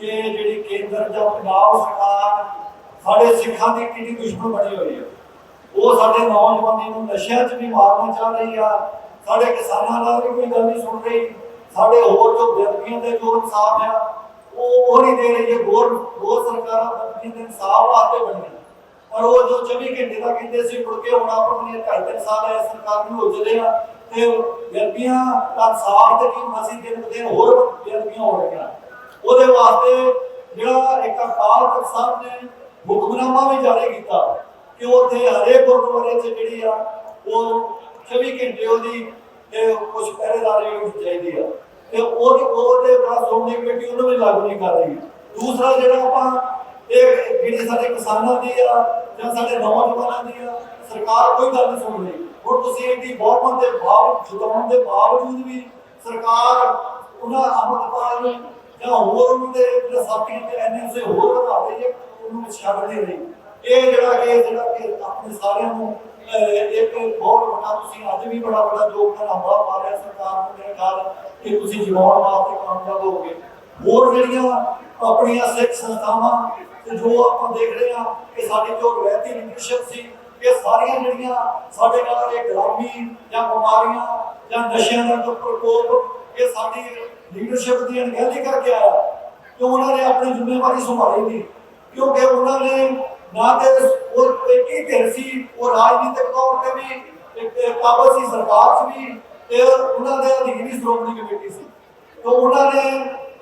ਕਿ ਜਿਹੜੀ ਕੇਂਦਰ ਜਾਂ ਪੰਜਾਬ ਸਰਕਾਰ ਸਾਡੇ ਸਿੱਖਾਂ ਦੀ ਕਿੰਨੀ ਦੁਸ਼ਮਣ ਬਣੀ ਹੋਈ ਹੈ। ਉਹ ਸਾਡੇ ਨੌਜਵਾਨੀ ਨੂੰ ਨਸ਼ਿਆਂ 'ਚ ਵੀ ਮਾਰਨਾ ਚਾਹ ਰਹੀ ਆ। ਸਾਡੇ ਕਿਸਾਨਾਂ ਨਾਲ ਵੀ ਕੋਈ ਗੱਲ ਨਹੀਂ ਸੁਣ ਰਹੀ। ਸਾਡੇ ਹੋਰ ਜੋ ਵਿਅਕਤੀਆਂ ਦੇ ਜੋ ਇਨਸਾਫ ਆ, ਉਹ ਉਹ ਨਹੀਂ ਦੇ ਰਹੀ ਹੈ। ਗੌਰ ਗੌਰ ਸਰਕਾਰਾਂ ਵਿਅਕਤੀਆਂ ਦੇ ਇਨਸਾਫ ਵਾਸਤੇ ਬਣੀਆਂ ਪਰ ਉਹ ਜੋ 24 ਘੰਟੇ ਦਾ ਕਹਿੰਦੇ ਸੀ, ਮੁੜ ਕੇ ਹੁਣ ਆਪਣੀਆਂ ਢਾਈ ਤਿੰਨ ਸਾਲ ਹੈ ਸਰਕਾਰ ਨੂੰ ਹੋ ਚਲੇ ਆ ਤੇ ਵਿਅਕਤੀਆਂ ਦਾ ਇਨਸਾਫ ਤੇ ਕੀ ਅਸੀਂ ਦਿਨ ਦਿਨ ਹੋਰ ਵਿਅਕਤੀਆਂ ਹੋ ਰਹੀਆਂ। ਉਹਦੇ ਵਾਸਤੇ ਜਿਹੜਾ ਇੱਕ ਅਕਾਲ ਤਖਤ ਸਾਹਿਬ ਨੇ ਹੁਕਮਨਾਮਾ ਵੀ ਜਾਰੀ ਕੀਤਾ ਕਿ ਉੱਥੇ ਹਰੇਕ ਗੁਰਦੁਆਰੇ 'ਚ ਜਿਹੜੀ ਆ, ਉਹ 24 ਘੰਟੇ ਉਹਦੀ, ਤੇ ਕੁਝ ਪਹਿਰੇਦਾਰੀ ਹੋਣੀ ਚਾਹੀਦੀ ਆ। ਤੇ ਉਹਦੇ ਉਹਦੇ ਬਾਅਦ ਸੋਮਨੀ ਕਮੇਟੀ ਉਹਨੂੰ ਵੀ ਲਾਗੂ ਨਹੀਂ ਕਰ ਰਹੀ। ਦੂਸਰਾ ਜਿਹੜਾ ਆਪਾਂ ਇਹ ਜਿਹੜੀ ਸਾਡੇ ਕਿਸਾਨਾਂ ਦੀ ਆ, ਜਾਂ ਸਾਡੇ ਨੌਜਵਾਨਾਂ ਦੀ ਆ, ਸਰਕਾਰ ਕੋਈ ਗੱਲ ਨਹੀਂ ਸੁਣ ਰਹੀ। ਹੁਣ ਤੁਸੀਂ ਇਹਦੀ ਬਹੁਮਤ ਦੇ ਬਾਵਜੂਦ ਜਤਾਉਣ ਦੇ ਬਾਵਜੂਦ ਵੀ ਸਰਕਾਰ ਉਹਨਾਂ ਅਮਰਪਾਲ ਨੂੰ ਜਾਂ ਹੋਰ ਉਹਨਾਂ ਦੇ, ਜਿਹੜੇ ਸਾਥੀਆਂ ਤੇ ਐਨਐਸਏ ਹੋਰ ਵਧਾ ਰਹੀ ਉਹਨੂੰ ਛੱਡ ਨਹੀਂ ਇਹ ਜਿਹੜਾ ਕਿ ਜਿਹੜਾ ਕਿ ਆਪਣੇ ਸਾਰਿਆਂ ਨੂੰ ਇੱਕ ਬਹੁਤ ਵੱਡਾ, ਤੁਸੀਂ ਅੱਜ ਵੀ ਬੜਾ ਵੱਡਾ ਯੋਗਦਾਨ ਆਵਾ ਮਾਰਿਆ ਸਰਕਾਰ ਨੂੰ ਮੇਰੇ ਖਿਆਲ ਕਿ ਤੁਸੀਂ ਜਿਵਾਉਣ ਵਾਸਤੇ ਕਾਮਯਾਬ ਹੋਗੇ ਹੋਰ ਜਿਹੜੀਆਂ ਆਪਣੀਆਂ ਸਿੱਖ ਸੰਸਥਾਵਾਂ ਤੇ ਜੋ ਆਪਾਂ ਦੇਖ ਰਹੇ ਹਾਂ ਕਿ ਸਾਡੀ ਜੋ ਰਵਾਇਤੀ ਲੀਡਰਸ਼ਿਪ ਸੀ, ਇਹ ਸਾਰੀਆਂ ਜਿਹੜੀਆਂ ਸਾਡੇ ਨਾਲ ਇਹ ਗੁਲਾਮੀ ਜਾਂ ਬਿਮਾਰੀਆਂ ਜਾਂ ਨਸ਼ਿਆਂ ਦਾ ਪ੍ਰਕੋਪ ਇਹ ਸਾਡੀ ਲੀਡਰਸ਼ਿਪ ਦੀ ਅਣਗਹਿਲੀ ਕਰਕੇ ਆਇਆ ਕਿ ਉਹਨਾਂ ਨੇ ਆਪਣੀ ਜ਼ਿੰਮੇਵਾਰੀ ਸੰਭਾਲੀ ਨਹੀਂ। ਕਿਉਂਕਿ ਉਹਨਾਂ ਨੇ ਨਾ ਤੇ ਉਹ ਇੱਕ ਹੀ ਧਿਰ ਸੀ ਉਹ ਰਾਜਨੀਤਿਕ ਤੌਰ ਤੇ ਵੀ ਇੱਕ ਕਾਬਲ ਸੀ ਸਰਕਾਰ 'ਚ ਵੀ ਤੇ ਉਹਨਾਂ ਦੇ ਅਧੀਨ ਹੀ ਸ਼੍ਰੋਮਣੀ ਕਮੇਟੀ ਸੀ। ਤੋਂ ਉਹਨਾਂ ਨੇ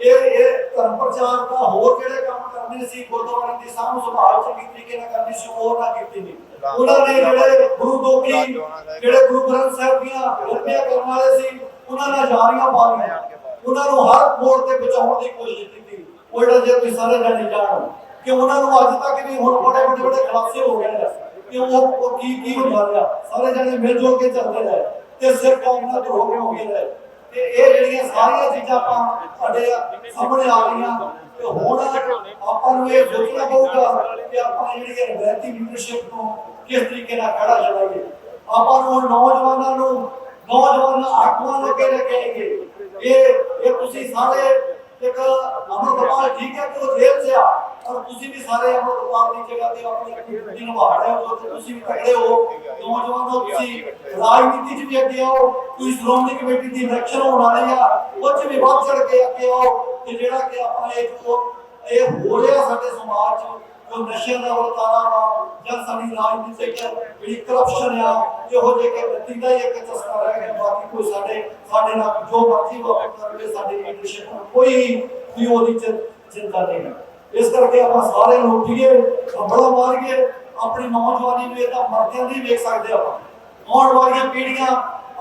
ਇਹ ਇਹ ਧਰਮ ਪ੍ਰਚਾਰ ਦਾ ਹੋਰ ਜਿਹੜੇ ਕੰਮ ਕਰਨੇ ਸੀ ਗੁਰਦੁਆਰੇ ਦੀ ਸਾਂਭ ਸੰਭਾਲ ਚੰਗੀ ਤਰੀਕੇ ਨਾਲ ਕਰਨੀ ਸੀ ਉਹ ਨਾ ਕੀਤੀ ਨਹੀਂ ਉਹਨਾਂ ਨੇ ਜਿਹੜੇ ਗੁਰੂ ਦੋਖੀ ਜਿਹੜੇ ਗੁਰੂ ਗ੍ਰੰਥ ਸਾਹਿਬ ਦੀਆਂ ਬੇਨਤੀਆਂ ਕਰਨ ਵਾਲੇ ਸੀ ਉਹਨਾਂ ਨਾਲ ਜਾਰੀਆਂ ਮਾਰੀਆਂ ਉਹਨਾਂ ਨੂੰ ਹਰ ਮੋੜ ਤੇ ਬਚਾਉਣ ਦੀ ਕੋਸ਼ਿਸ਼ ਕੀਤੀ। ਉਹ ਜੇ ਤੁਸੀਂ ਸਾਰੇ ਜਾਣੇ ਜਾਣ ਕਿ ਉਹਨਾਂ ਨੂੰ ਅੱਜ ਤੱਕ ਵੀ ਹੁਣ ਬੜੇ ਵੱਡੇ ਵੱਡੇ ਖਲਾਸੇ ਹੋ ਗਏ ਨੇ, ਕਿ ਉਹ ਕੀ ਕੀ ਹੁੰਦਾ ਰਿਹਾ। ਸਾਰੇ ਜਾਣੇ ਮਿਲ ਜੁਲ ਕੇ ਚੱਲਦੇ ਰਹੇ ਤੇ ਸਿਰ ਕੌਮ ਨਾਲ ਹੋ ਗਏ ਹੋ ਗਏ ਤੇ ਇਹ ਜਿਹੜੀਆਂ ਸਾਰੀਆਂ ਚੀਜ਼ਾਂ ਆਪਾਂ ਸਾਡੇ ਸਾਹਮਣੇ ਆ ਰਹੀਆਂ ਤੇ ਹੁਣ ਆਪਾਂ ਨੂੰ ਇਹ ਸੋਚਣਾ ਪਊਗਾ ਕਿ ਆਪਾਂ ਜਿਹੜੀ ਰਵਾਇਤੀ ਲੀਡਰਸ਼ਿਪ ਨੂੰ ਕਿਸ ਤਰੀਕੇ ਨਾਲ ਖੜਾ ਚਲਾਈਏ। ਆਪਾਂ ਨੂੰ ਨੌਜਵਾਨਾਂ ਨੂੰ ਨੌਜਵਾਨ ਆਗੂਆਂ ਨੂੰ ਕਿਹੜੇ ਕਹੇਗੇ ਇਹ ਇਹ ਤੁਸੀਂ ਸਾਰੇ ਇੱਕ ਅਮਰਪਾਲ ਠੀਕ ਹੈ ਕਿ ਉਹ ਜੇਲ੍ਹ 'ਚ ਆ, ਪਰ ਤੁਸੀਂ ਵੀ ਸਾਰੇ ਅਮਰਪਾਲ ਦੀ ਜਗ੍ਹਾ ਤੇ ਆਪਣੀ ਡਿਊਟੀ ਨਿਭਾ ਰਹੇ ਹੋ ਤੇ ਤੁਸੀਂ ਵੀ ਤਕੜੇ ਹੋ। ਨੌਜਵਾਨੋ ਤੁਸੀਂ ਰਾਜਨੀਤੀ 'ਚ ਵੀ ਅੱਗੇ ਆਓ, ਤੁਸੀਂ ਸ਼੍ਰੋਮਣੀ ਕਮੇਟੀ ਦੀ ਇਲੈਕਸ਼ਨ ਹੋਣ ਵਾਲੀ ਆ ਉਹ 'ਚ ਵੀ ਵੱਧ ਚੜ ਕੇ ਅੱਗੇ ਆਓ, ਤੇ ਜਿਹੜਾ ਕਿ ਆਪਾਂ ਇਹ ਇਹ ਹੋ ਰਿਹਾ ਸਾਡੇ ਸਮਾਜ 'ਚ ਜੋ ਨਸ਼ਿਆਂ ਦਾ ਵਰਤਾਰਾ ਵਾ, ਜਾਂ ਸਾਡੀ ਰਾਜਨੀਤਿਕ ਜਿਹੜੀ ਕਰਪਸ਼ਨ ਆ, ਇਹੋ ਜਿਹੇ ਕਿ ਬੱਤੀ ਦਾ ਇੱਕ ਚਸਕਾ ਰਹਿ ਗਿਆ, ਬਾਕੀ ਕੋਈ ਸਾਡੇ ਸਾਡੇ ਨਾਲ ਜੋ ਮਰਜ਼ੀ ਵਾਪਰ ਕਰਵੇ ਸਾਡੀ ਲੀਡਰਸ਼ਿਪ ਨੂੰ ਕੋਈ ਵੀ ਉਹਦੀ ਚਿੰਤਾ ਨਹੀਂ ਹੈ। ਇਸ ਕਰਕੇ ਆਪਾਂ ਸਾਰੇ ਨੂੰ ਉੱਠੀਏ ਹੰਬਲਾ ਮਾਰੀਏ, ਆਪਣੀ ਨੌਜਵਾਨੀ ਨੂੰ ਇਹਦਾ ਮਰਦਿਆਂ ਦੀ ਵੇਖ ਸਕਦੇ ਆਪਾਂ। ਆਉਣ ਵਾਲੀਆਂ ਪੀੜ੍ਹੀਆਂ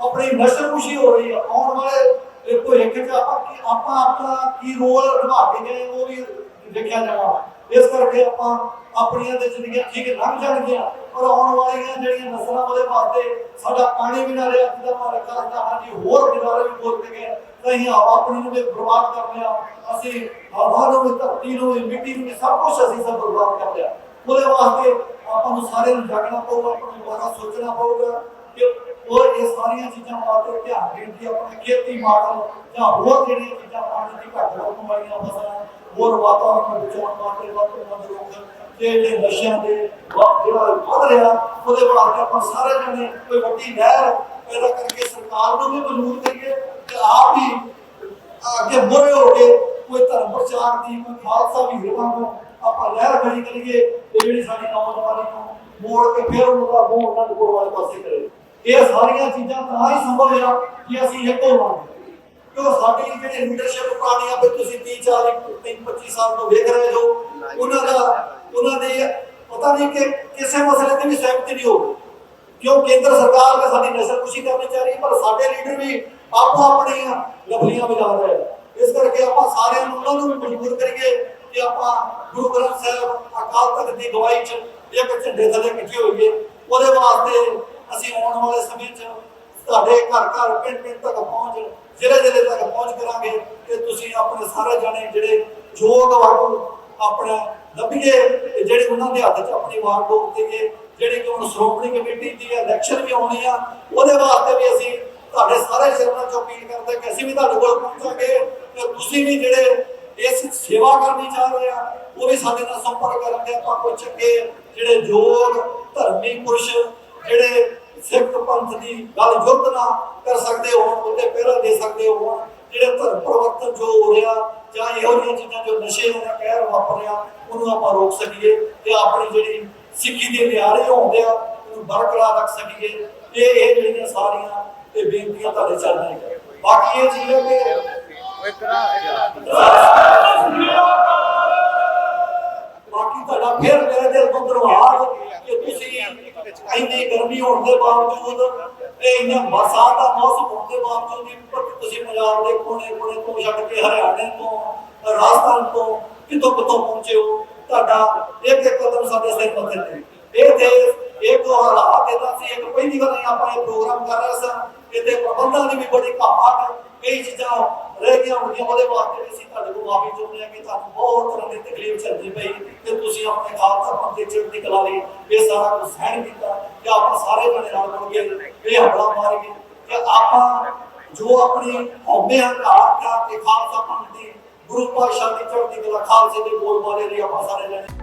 ਆਪਣੀ ਨਸ਼ਰ ਖੁਸ਼ੀ ਹੋ ਰਹੀ ਆ। ਆਉਣ ਵਾਲੇ ਇਹ ਭਵਿੱਖ ਚ ਆਪਾਂ ਆਪਾਂ ਆਪਣਾ ਕੀ ਰੋਲ ਨਿਭਾ ਕੇ ਗਏ, ਉਹ ਵੀ ਦੇਖਿਆ ਜਾਣਾ ਇਸ ਕਰਕੇ ਆਪਾਂ ਆਪਣੀਆਂ ਤੇ ਜ਼ਿੰਦਗੀਆਂ ਠੀਕ ਲੰਘ ਜਾਣਗੀਆਂ, ਪਰ ਆਉਣ ਵਾਲੀਆਂ ਜਿਹੜੀਆਂ ਨਸਲਾਂ ਉਹਦੇ ਵਾਸਤੇ ਸਾਡਾ ਪਾਣੀ ਵੀ ਨਾ ਰਿਹਾ ਜਿਹਦਾ ਮਾਰ ਕਰਦਾ ਹਾਂਜੀ ਹੋਰ ਕਿਨਾਰੇ ਵੀ ਬੋਲ ਕੇ ਗਏ ਕਹੀਂ ਹਵਾ ਆਪਣੀ ਨੂੰ ਵੀ ਬਰਬਾਦ ਕਰ ਲਿਆ ਅਸੀਂ ਹਵਾ ਨੂੰ ਵੀ, ਧਰਤੀ ਨੂੰ ਵੀ, ਮਿੱਟੀ ਨੂੰ ਵੀ ਸਭ ਕੁਝ ਅਸੀਂ ਸਭ ਬਰਬਾਦ ਕਰ ਲਿਆ ਉਹਦੇ ਵਾਸਤੇ ਆਪਾਂ ਨੂੰ ਸਾਰਿਆਂ ਨੂੰ ਜਾਗਣਾ ਪਊਗਾ, ਆਪਾਂ ਨੂੰ ਦੁਬਾਰਾ ਸੋਚਣਾ ਪਊਗਾ ਕਿ ਉਹ ਇਹ ਸਾਰੀਆਂ ਚੀਜ਼ਾਂ ਵਾਸਤੇ ਧਿਆਨ ਦੇਣ ਦੀ ਆਪਣੇ ਖੇਤੀ ਮਾਡਲ ਜਾਂ ਹੋਰ ਜਿਹੜੀਆਂ ਚੀਜ਼ਾਂ ਪਾਣੀ ਦੀ ਘੱਟ ਵਰਤੋਂ ਵਾਲੀਆਂ ਫਸਲਾਂ, ਹੋਰ ਵਾਤਾਵਰਣ ਨੂੰ ਬਚਾਉਣ ਵਾਸਤੇ ਵੱਧ ਤੋਂ ਵੱਧ ਲੋਕ ਤੇ ਜਿਹੜੇ ਨਸ਼ਿਆਂ ਦੇ ਜਿਹੜਾ ਵੱਧ ਰਿਹਾ, ਉਹਦੇ ਵਾਸਤੇ ਆਪਾਂ ਸਾਰੇ ਜਣੇ ਕੋਈ ਵੱਡੀ ਨਹਿਰ ਪੈਦਾ ਕਰਕੇ ਸਰਕਾਰ ਨੂੰ ਵੀ ਮਜਬੂਰ ਕਰੀਏ ਤੇ ਆਪ ਵੀ ਅੱਗੇ ਮੁਰੇ ਹੋ ਕੇ ਕੋਈ ਧਰਮ ਪ੍ਰਚਾਰ ਦੀ, ਕੋਈ ਖਾਲਸਾ ਵੀ ਵਾਂਗੂ ਆਪਾਂ ਲਹਿਰ ਖੜੀ ਕਰੀਏ ਤੇ ਜਿਹੜੀ ਸਾਡੀ ਨੌਜਵਾਨੀ ਨੂੰ ਮੋੜ ਕੇ ਫਿਰ ਉਹਨੂੰ ਦਾ ਮੂੰਹ ਉਹਨਾਂ ਦੇ ਵਾਲੇ ਪਾਸੇ ਕਰੇ। ਇਹ ਸਾਰੀਆਂ ਚੀਜ਼ਾਂ ਤਾਂ ਹੀ ਸੰਭਵ ਹੋਇਆ ਕਿ ਅਸੀਂ ਇੱਕ ਹੋਵਾਂਗੇ ਕਿਉਂ ਸਾਡੀ ਜਿਹੜੀ ਲੀਡਰਸ਼ਿਪ ਪੁਰਾਣੀ ਆ, ਵੀ ਤੁਸੀਂ 30 40 25 ਸਾਲ ਤੋਂ ਵੇਖ ਰਹੇ ਹੋ, ਉਹਨਾਂ ਦਾ, ਉਹਨਾਂ ਦੇ ਪਤਾ ਨਹੀਂ ਕਿ ਕਿਸੇ ਮਸਲੇ ਤੇ ਵੀ ਸਹਿਮਤੀ ਨਹੀਂ ਹੋਊਗੀ ਕਿਉਂ ਕੇਂਦਰ ਸਰਕਾਰ ਨੇ ਸਾਡੀ ਨਸਲ ਖੁਸ਼ੀ ਕਰਨੀ ਚਾਹ ਰਹੀ, ਪਰ ਸਾਡੇ ਲੀਡਰ ਵੀ ਆਪੋ ਆਪਣੀਆਂ ਲਫ਼ਲੀਆਂ ਵਜਾ ਰਹੇ ਇਸ ਕਰਕੇ ਆਪਾਂ ਸਾਰਿਆਂ ਨੂੰ, ਉਹਨਾਂ ਨੂੰ ਵੀ ਮਜਬੂਰ ਕਰੀਏ ਕਿ ਆਪਾਂ ਗੁਰੂ ਗ੍ਰੰਥ ਸਾਹਿਬ ਅਕਾਲ ਤਖਤ ਦੀ ਗਵਾਹੀ 'ਚ ਇੱਕ ਝੰਡੇ ਥੱਲੇ ਇਕੱਠੇ ਹੋਈਏ। ਉਹਦੇ ਵਾਸਤੇ ਅਸੀਂ ਆਉਣ ਵਾਲੇ ਸਮੇਂ 'ਚ ਤੁਹਾਡੇ ਘਰ ਘਰ ਪਿੰਡ ਪਿੰਡ ਤੱਕ ਪਹੁੰਚ, ਜ਼ਿਲ੍ਹੇ ਜ਼ਿਲ੍ਹੇ ਤੱਕ ਪਹੁੰਚ ਕਰਾਂਗੇ ਤੇ ਤੁਸੀਂ ਆਪਣੇ ਸਾਰੇ ਜਾਣੇ ਜਿਹੜੇ ਯੋਗ ਵਾਂਗੂ ਆਪਣਾ ਲੱਭੀਏ ਤੇ ਜਿਹੜੇ ਉਹਨਾਂ ਦੇ ਹੱਥ 'ਚ ਆਪਣੀ ਵਾਰ ਡੋਕ ਦੇਈਏ ਕਿ ਹੁਣ ਸ਼੍ਰੋਮਣੀ ਕਮੇਟੀ ਦੀ ਇਲੈਕਸ਼ਨ ਵੀ ਆਉਣੀ ਆ, ਉਹਦੇ ਵਾਸਤੇ ਵੀ ਅਸੀਂ ਤੁਹਾਡੇ ਸਾਰੇ ਸ਼ਰਮਾਂ 'ਚ ਅਪੀਲ ਕਰਦੇ ਕਿ ਅਸੀਂ ਵੀ ਤੁਹਾਡੇ ਕੋਲ ਪਹੁੰਚਾਂਗੇ ਤੇ ਤੁਸੀਂ ਵੀ ਜਿਹੜੇ ਇਸ ਸੇਵਾ ਕਰਨੀ ਚਾਹ ਰਹੇ ਆ, ਉਹ ਵੀ ਸਾਡੇ ਨਾਲ ਸੰਪਰਕ ਕਰਨ ਆਪਾਂ ਕੋਈ ਚੰਗੇ ਜਿਹੜੇ ਯੋਗ, ਧਰਮੀ ਪੁਰਸ਼ ਜਿਹੜੇ ਸਿੱਖ ਪੰਥ ਦੀ ਗੱਲ ਯੁੱਧ ਨਾ ਕਰ ਸਕਦੇ ਹੋਣ ਉਹਦੇ ਪਹਿਰਾ ਦੇ ਸਕਦੇ ਹੋਣ, ਜਿਹੜੇ ਧਰਮ ਪਰਿਵਰਤਨ ਜੋ ਹੋ ਰਿਹਾ, ਜਾਂ ਇਹੋ ਜਿਹੀਆਂ ਚੀਜ਼ਾਂ ਜੋ ਨਸ਼ੇ ਦਾ ਕਹਿਰ ਵਾਪਰ ਉਹਨੂੰ ਆਪਾਂ ਰੋਕ ਸਕੀਏ ਤੇ ਆਪਣੀ ਜਿਹੜੀ ਸਿੱਖੀ ਦੇ ਨਿਆਰੇ ਹੁੰਦੇ ਆ, ਉਹਨੂੰ ਬਰਕਰਾਰ ਰੱਖ ਸਕੀਏ। ਇਹ ਇਹ ਜਿਹੜੀਆਂ ਸਾਰੀਆਂ ਤੇ ਬੇਨਤੀਆਂ ਤੁਹਾਡੇ ਚੱਲਦੀਆਂ ਨੇ ਬਾਕੀ ਇਹ ਚੀਜ਼ ਹੈ ਕਿ ਬਾਕੀ ਤੁਹਾਡਾ ਫਿਰ ਮੇਰੇ ਦਿਲ ਤੋਂ ਧੰਨਵਾਦ ਕਿ ਤੁਸੀਂ ਇੰਨੀ ਗਰਮੀ ਹੋਣ ਦੇ ਬਾਵਜੂਦ ਤੇ ਇੰਨਾ ਬਰਸਾਤ ਦਾ ਮੌਸਮ ਹੋਣ ਦੇ ਬਾਵਜੂਦ ਵੀ ਤੁਸੀਂ ਪੰਜਾਬ ਦੇ ਕੋਨੇ ਕੋਨੇ ਤੋਂ ਛੱਡ ਕੇ ਹਰਿਆਣੇ ਤੋਂ, ਰਾਜਸਥਾਨ ਤੋਂ ਕਿਤੋਂ ਕਿਤੋਂ ਪਹੁੰਚੇ ਹੋ, ਤੁਹਾਡਾ ਇੱਕ ਇੱਕ ਕਦਮ ਸਾਡੇ ਸਿਰ ਮੱਥੇ ਤੇ। ਇਹ ਦੇਸ਼ ਇੱਕ ਹਾਲਾਤ ਇਹਦਾ ਸੀ ਇੱਕ ਪਹਿਲੀ ਵਾਰ ਆਪਾਂ ਇਹ ਪ੍ਰੋਗਰਾਮ ਕਰ ਰਹੇ ਸਾਂ ਇੱਥੇ ਪ੍ਰਬੰਧਾਂ ਦੀ ਵੀ ਬੜੀ ਘਾਟ ਕਈ ਚੀਜ਼ਾਂ ਰਹਿ ਗਈਆਂ ਹੋਣਗੀਆਂ, ਉਹਦੇ ਵਾਸਤੇ ਵੀ ਅਸੀਂ ਤੁਹਾਡੇ ਕੋਲ ਮਾਫੀ ਚਾਹੁੰਦੇ ਹਾਂ ਕਿ ਤੁਹਾਨੂੰ ਬਹੁਤ ਤਰ੍ਹਾਂ ਦੀ ਤਕਲੀਫ ਚੱਲਦੀ ਪਈ। ਤੁਸੀਂ ਆਪਣੇ ਖਾਲਸਾ ਪੰਥ ਦੇ ਚੜ੍ਹਦੀ ਕਲਾ ਲਈ ਇਹ ਸਾਰਾ ਕੁਝ ਸਹਿਣ ਕੀਤਾ ਕਿ ਆਪਾਂ ਸਾਰੇ ਜਣੇ ਨਾਲ ਮਿਲ ਕੇ ਇਹ ਹਮਲਾ ਮਾਰ ਕੇ ਕਿ ਆਪਾਂ ਜੋ ਆਪਣੀ ਹਉਮੈ ਹੰਕਾਰ ਕਾ ਤੇ ਖਾਲਸਾ ਪੰਥ ਦੀ ਗੁਰੂ ਪਾਤਸ਼ਾਹ ਦੀ ਚੜ੍ਹਦੀ ਕਲਾ, ਖਾਲਸੇ ਦੇ ਬੋਲ ਬਾਰੇ ਲਈ ਆਪਾਂ ਸਾਰੇ ਜਣੇ